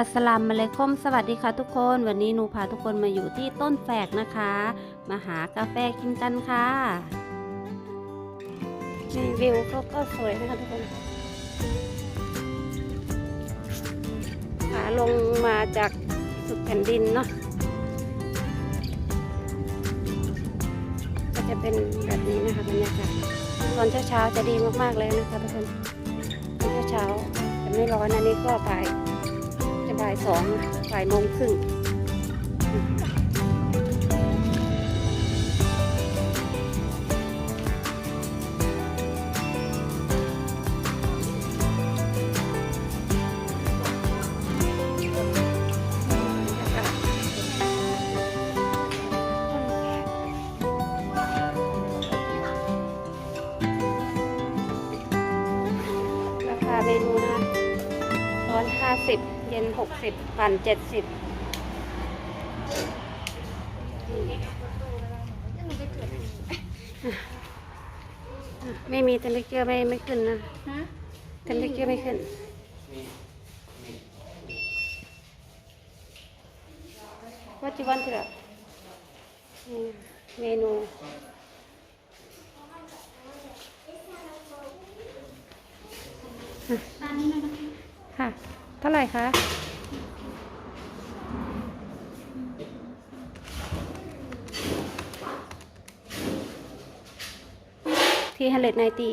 อัสลามอะลัยกุมสวัสดีค่ะทุกคน วันนี้หนูพาทุกคนมาอยู่ที่ต้นแฝกนะคะ มาหากาแฟกินกันค่ะนี่วิวก็ก็สวยนะคะทุกคนขาลงมาจากสุดแผ่นดินเนาะก็จะเป็นแบบนี้นะคะบรรยากาศตอนเช้าๆจะดีมากๆเลยนะคะทุกคนตอนเช้าๆจะไม่ร้อนอันนี้ก็บ่ายจะบ่ายสองบ่ายโมงครึ่งราคาเมนูนะ ห้าสิบเย็นหกสิบปั่นเจ็ดสิบไม่มีเทมเปอร์เจอร์ไม่ไม่ขึ้นนะฮะเทมเปอร์เจอร์ไม่ขึ้น What do you want to do? นี่เมนูอันนี้นะคะค่ะ เท่าไหร่คะที่ฮันเลดไนตี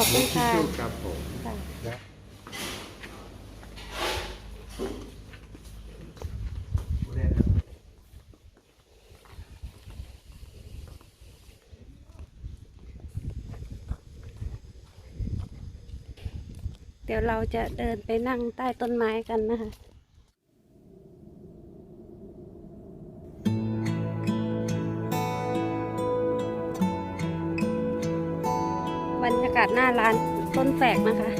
ขอบคุณค่ะครับผมเดี๋ยวเราจะเดินไปนั่งใต้ต้นไม้กันนะคะ บรรยากาศหน้าร้านต้นแฝกนะคะ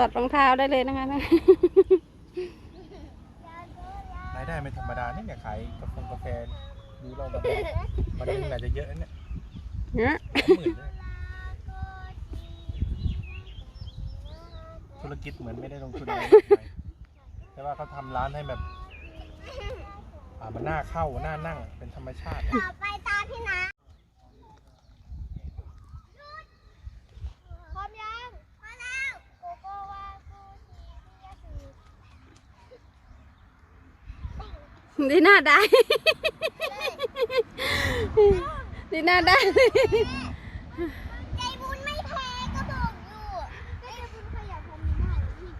อดรองเท้าได้เลยนะคะรายได้ไม่ธรรมดานี่เนี่ยขายกาแฟกาแฟดูเราแบบวันหนึงอาจจะเยอะนะเนี่ยเนี่ยสองหมื่นด้วยธุรกิจเหมือนไม่ได้ลงทุนอะไรมากมายแต่ว่าเขาทำร้านให้แบบ อ่ามันน่าเข้าน่านั่งเป็นธรรมชาติ ต่อไปตามพี่นะพร้อมยังมาแล้วโกโกวากูชีเบียสี ดีหน้าได้ ดีหน้าได้ ใจบุญไม่แพ้ก็บอกอยู่ใจบุญขยันทำหน้าที่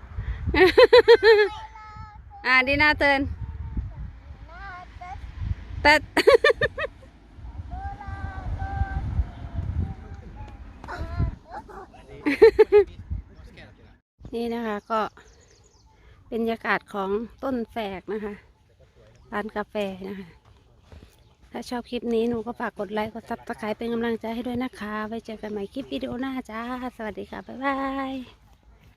อ่าดีหน้าเตือนหน้าเต๊ะแต่โบราณนี่นะคะก็เป็นบรรยากาศของต้นแฝกนะคะ ร้านกาแฟนะคะ ถ้าชอบคลิปนี้หนูก็ฝากกดไลค์ กดซับสไครป์เป็นกำลังใจให้ด้วยนะคะ ไว้เจอกันใหม่คลิปวิดีโอหน้าจ้า สวัสดีค่ะ บ๊ายบาย